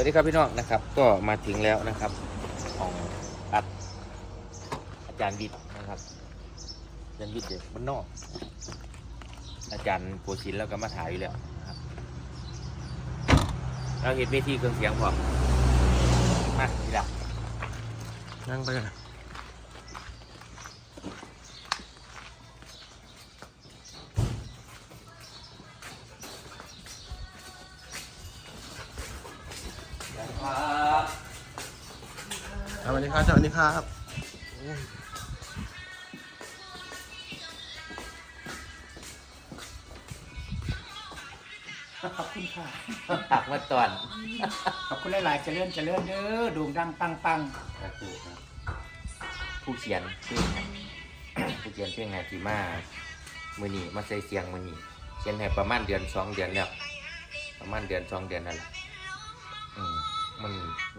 วัสดีครับพี่น้องนะครับ ก็มาถึงแล้วนะครับ ของอัดอาจารย์บิดนะครับอาจารย์บิดเด็กบ้านนอก อาจารย์โพชินแล้วก็มาถ่ายอยู่แล้วนะครับเราเห็นเวทีเครื่องเสียงพร้อมมาทีละนั่งไปกัน ครับสวัสดีครับสวัสดีครับขอบคุณค่ะตักมาตอนขอบคุณหลายๆเจริญเจริญเด้อโด่งดังปังปังก็คือผู้เขียนเพลงผู้เขียนเพลงนาจิมามือนีมาใส่เสียงมือนีเขียนให้ประมาณเดือนสองเดือนแล้วประมาณเดือนสองเดือนนั่นแหละอื มมัน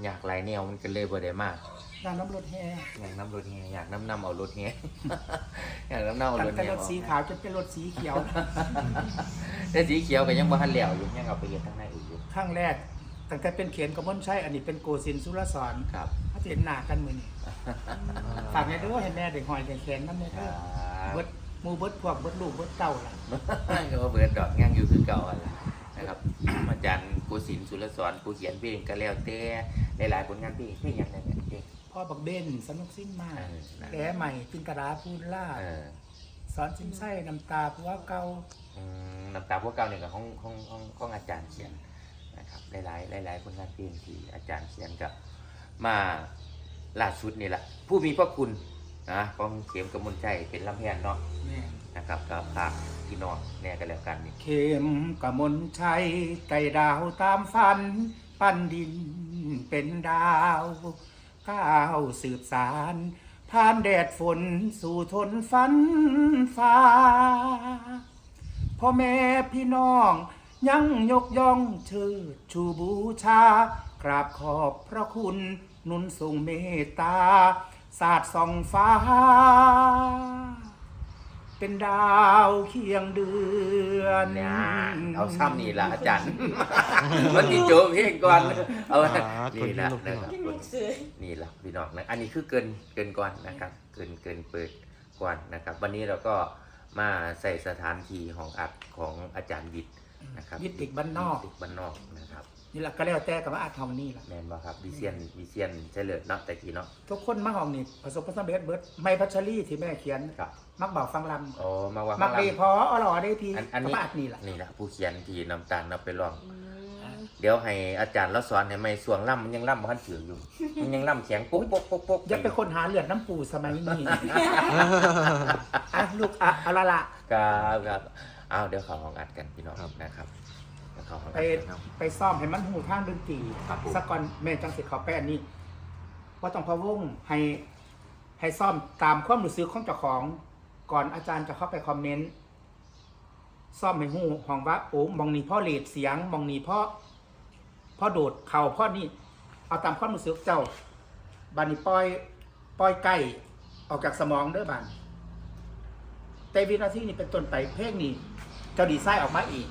อยากหลายแนวมันก็เลยบ่ได้มากดังน้ำรถแห่อยากน้ำรถแฮอยากน้ำน้ำเอารถแฮอยากน้ำน้ำเอาตั้รงถแต่แฮรถสีขาวจนเป็นรถสีเขียว แต่สีเขียวก็ยังบ่ทันแล้วอยู่ยังเอาไปเฮ็ดทางในอีกอยู่ข้างแรกตั้งแต่เป็นเขียนกระมนใช่อันนี้เป็นโกศินทร์สุรสอนครับถ้าเห็นหน้ากันมือนี่ฝากแม่ด้วยเห็นแม่เด็กหอยเด็กแขนน้ำแม่คด้รัวยบเบิดหมูเบิดพวกเบิดลูกเบิดเต้าล่ะ ก็ว่าเบิดดอกย่างอยู่คือเก่าอะล่ะ นะครับ อาจารย์กูศิลป์สุรสอนกูเขียนเพลงก็แล้วแต่หลายๆผลงานเพลงเพลงอย่างไรเนี่ยเพลง พ่อบักเบนสนุกสิ้นมากเออนั่นแผลใหม่จินตราพูนล่าเออสอนชิมไส้น้ำตาผัวเก่าอืมน้ำตาพวกเก่าเนี่ยกับห้องห้องห้องห้องอาจารย์เขียนนะครับหลายๆหลายๆผลงานเพลงที่อาจารย์เขียนกับมาล่าสุดนี่แหละผู้มีพระคุณนะของเข็มกำมลใจเป็นลำแพนเนาะ แม่น นะครับกับฝากพี่น้องแน่กันแล้วกันนี่ เข็มกะมนชัยไก่ดาวตามฝัน ปั้นดินเป็นดาวก้าวสืบสารผ่านแดดฝนสู่ทนฝันฟ้าพ่อแม่พี่น้องยังยกย่องเชิดชูบูชา กราบขอบพระคุณ นุนทรงเมตตา ศาสตร์ส่องฟ้า เป็นดาวเคียงเดือนเนี่ยเอาซ้ำนี่ละอาจารย์มันติโจเพลงก่อนเอาไว้นี่ละนะครับนี่ละพี่น้องนะอันนี้คือเกินเกินก่อนนะครับ เกินเกินเปิดก่อนนะครับ วันนี้เราก็มาใส่สถานที่ของอัดของอาจารย์วิทย์นะครับวิทย์เด็กบ้านนอกวิทย์บ้านนอกนะครับ นี่แหละก็แล้วแต่กับว่าอาจทำนี่แหละแมนบ่ครับวิเซียนวิเซียนเฉลิมเนาะแต่กี้เนาะทุกคนมาห้องนี่ประสบความสำเร็จเบิดไม่พัชรีที่แม่เขียน ครับมักเบาฟังลโอ้มาว่าำมักดีพออร่อยได้ทีอันอันนี้กับอาจนี่แหละนี่แหละผู้เขียนที่น้ำตาลเอาไปลองเดี๋ยวให้อาจารย์เราสอนให้ไม่ส่วงล่ำมันยังล่ำมันถืออยู่ มันยังล่ำแข็งปุ๊บปุ๊บปุ๊บปุ๊บอย่าไปคนหาเลือดน้ำปูสมัยนี้อะลูกอะเอาละละ ครับครับเอาเดี๋ยวเขาห้องอัดกันพี่น้องนะครับ เดี๋ยวเขาห้องไปอัดกันครับไปซ่อมให้มันหูทางดนตรีครับผม สักก่อนแม่จังสิเขาไปอันนี้ว่าต้องพะวงให้ให้ซ่อมตามความรู้สึกของเจ้าของ ก่อนอาจารย์จะเข้าไปคอมเมนต์ซ่อมให้หูห้องว่าโอ้มองนี่พ่อเลดเสียงมองนี่พ่อพ่อโดดเข่าพ่อนี่ เอาตามความรู้สึกเจ้าบานนี่ปล่อยปล่อยไก่ออกจากสมองเด้อบานแต่วินาทีนี้เป็นต้นไปเพลงนี้เจ้าดีไซน์ออกมาอีก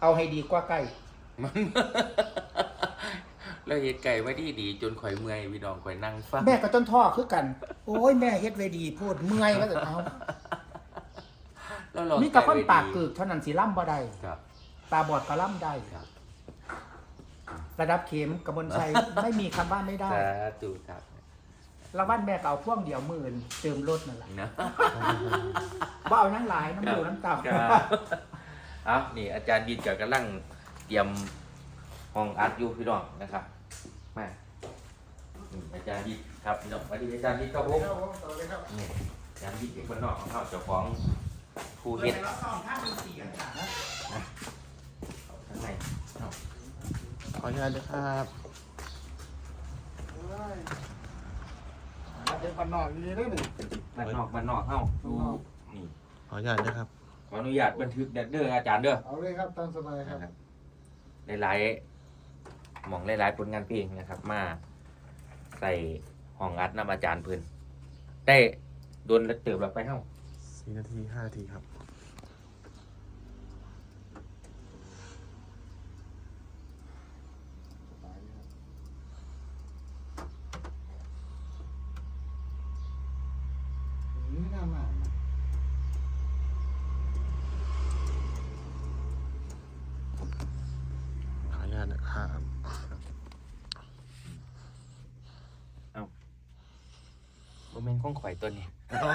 เอาให้ดีกว่าไก่มัน แล้วเฮ็ดไก่ไว้ดีดีจนข่อยเมื่อยพี่น้องข่อยนั่งฟังแม่ก็ต้นท่อคือกัน โอ้ยแม่เฮ็ดไว้ดีพูดเมื่อยว่าแต่เอาแล้วลองมีแต่คนไว้ดีปากกึกเท่านั้นสิล่ำบ่ได้ครับ ตาบอดก็ล่ำได้ครับ ระดับเข็มกระบวนชัย ไม่มีคำว่าไม่ได้สาธุครับละวันแม่ก็เอาพ่วงเดียวหมื่นเติมรถนั่นแหละนะบ่เอานั่งหลายน้ำดูน้ำตาครับเอานี่อาจารย์ดินกับกำลังเตรียมห้องอัดอยู่พี่น้องนะครับมานี่อาจารย์ดินครับพี่น้องสวัสดีอาจารย์ดินครับผมนี่ยามยิดเด็กคนนอกของเขาเจ้าของผู้เฮ็ดแล้วซ่อมท่าดนตรีกันจ้ะข้างในเอาขออนุญาตด้วยครับเดี๋ยวก่อนนอนนี่ได้หนึ่งบ้านนอกบ้านนอกเฮาดูนี่ขออนุญาตด้วยครับ ขออนุญาตบันทึกเด้ออาจารย์เด้อเอาเลยครับตามสบายครับนะครับหลายๆหมองหลายๆผลงานเพลงนะครับ มาใส่ห้องอัดนำอาจารย์เพิ่นได้โดนเติบแล้วไปเฮาสี่นาทีห้านาทีครับ ส ครับโมเมนต์ของข่อยตัวนี้อ๋อ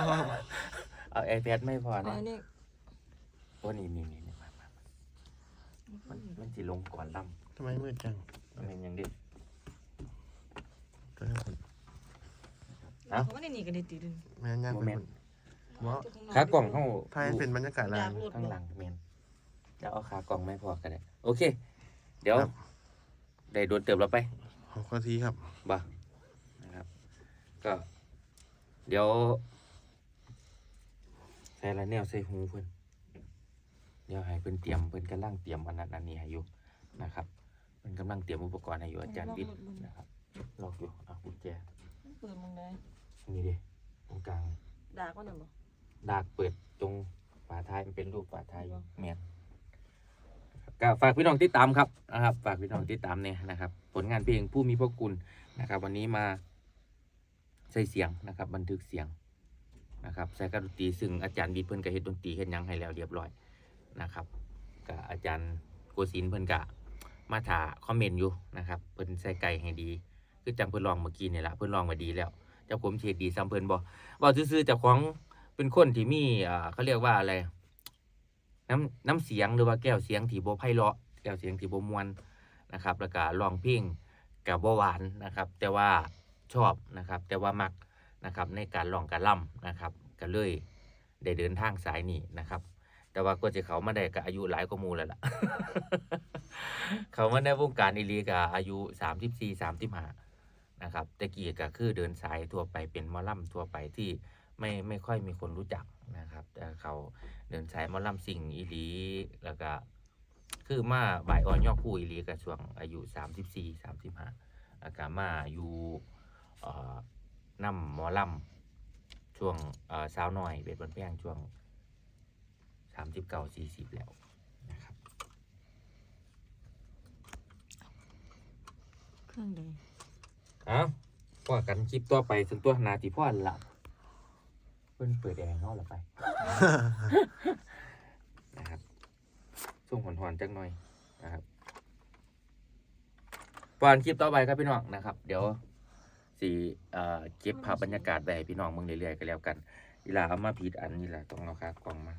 เอาไอแพดไม่พออ๋นะอนี่โอ้นี่นี่นี่นี่มามามันมันสิลงก่อนลทำไมมืดจังำมันเป็นอย่างนี้ตัวนี้คนเอ้าเขาไม่ได้หนีกันในตีดึงแม่นย่างโมเป็นเมนคต์นว่าขากล่องเข้าถ้าให้เป็นบรรยากาศอลายยากรูดข้างบ่หลังเมนจะเอาขากล่องไม่พอกันเลยโอเค เดี๋ยวครับ ได้โดนเติมเราไปหกนาทีครับบ่นะครับ ก็ เดี๋ยวใส่ละแนวใส่หูเพิ่นเดี๋ยวให้เพิ่นเตรียมเพิ่นกำลังเตรียมอันนั้นอันนี้ให้อยู่นะครับเพิ่นกำลังเตรียมอุปกรณ์ให้อยู่อาจารย์บิ๊กนะครับล็อกอยู่อะกุญแจเปิดมึงได้นี่ดิตรงกลางด่าก็หน่อยบ่ดากเปิดตรงฝาท้ายมันเป็นรูปฝาท้ายอยู่แมน ก็ฝากพี่น้องติดตามครับนะครับฝากพี่น้องติดตามเนี่ยนะครับ ผลงานเพลงผู้มีพระคุณนะครับ วันนี้มาใส่เสียงนะครับ บันทึกเสียงนะครับใส่กระดนตรีซึ่งอาจารย์บีเพิ่นก็เฮ็ดดนตรีเฮ็ดยังให้แล้วเรียบร้อยนะครับกับอาจารย์โกศินเพิ่นก็มาถาคอมเมนต์อยู่นะครับเพิ่นใส่ไก่ให้ดี คือจังเพิ่นลองเมื่อกี้นี่แหละเพิ่นลองมาดีแล้วเจ้าผมเฉดดีซ้ำเพิ่นบ่บ่ซื่อๆเจ้าของเป็นคนที่มีอ่าเขาเรียกว่าอะไร น้ำน้ำเสียงหรือว่าแก้วเสียงที่บ่ไพเราะแก้วเสียงที่บ่มวนนะครับแล้วก็ร้องเพลงกับบ่หวานนะครับ แต่ว่าชอบนะครับ แต่ว่ามักนะครับในการร้องการล่ำนะครับก็เลยได้เดินทางสายนี้นะครับ แต่ว่าก็จะเขามาได้ก็อายุหลายกว่ามูแล้วล่ะ เขามาในวงการอีลีก็อายุ34 35นะครับแต่กี้ก็คือเดินสายทั่วไปเป็นมอล่ำทั่วไปที่ ไม่ไม่ค่อยมีคนรู้จักนะครับ แต่เขาเดินสายหมอลำสิ่งอีหลีแล้วก็คือมาบ่ายอ่อนยอกคู่อีหลีกับช่วงอายุสามสิบสี่สามสิบห้าแล้วก็มาอยู่เอ่อนำหมอลำช่วงเอ่อสาวหน่อยเบ็ดบนแพงช่วงสามสิบเก้าสี่สิบแล้วนะครับเครื่องใดเอาพอกันคลิปต่อไปส่วนตัวนาทีพ่อหลับ เพิ่นเปิดแอร์เข้าหรือไป นะครับช่วงหอนๆจักหน่อยนะครับก่อนคลิปต่อไปครับพี่น้องนะครับ เดี๋ยวสีเอ่อเก็บภาพบรรยากาศไปให้พี่น้องมึงเรื่อยๆก็แล้วกันอีหลาเอามาผิดอันนี่แหละต้องเอาคากล่องมา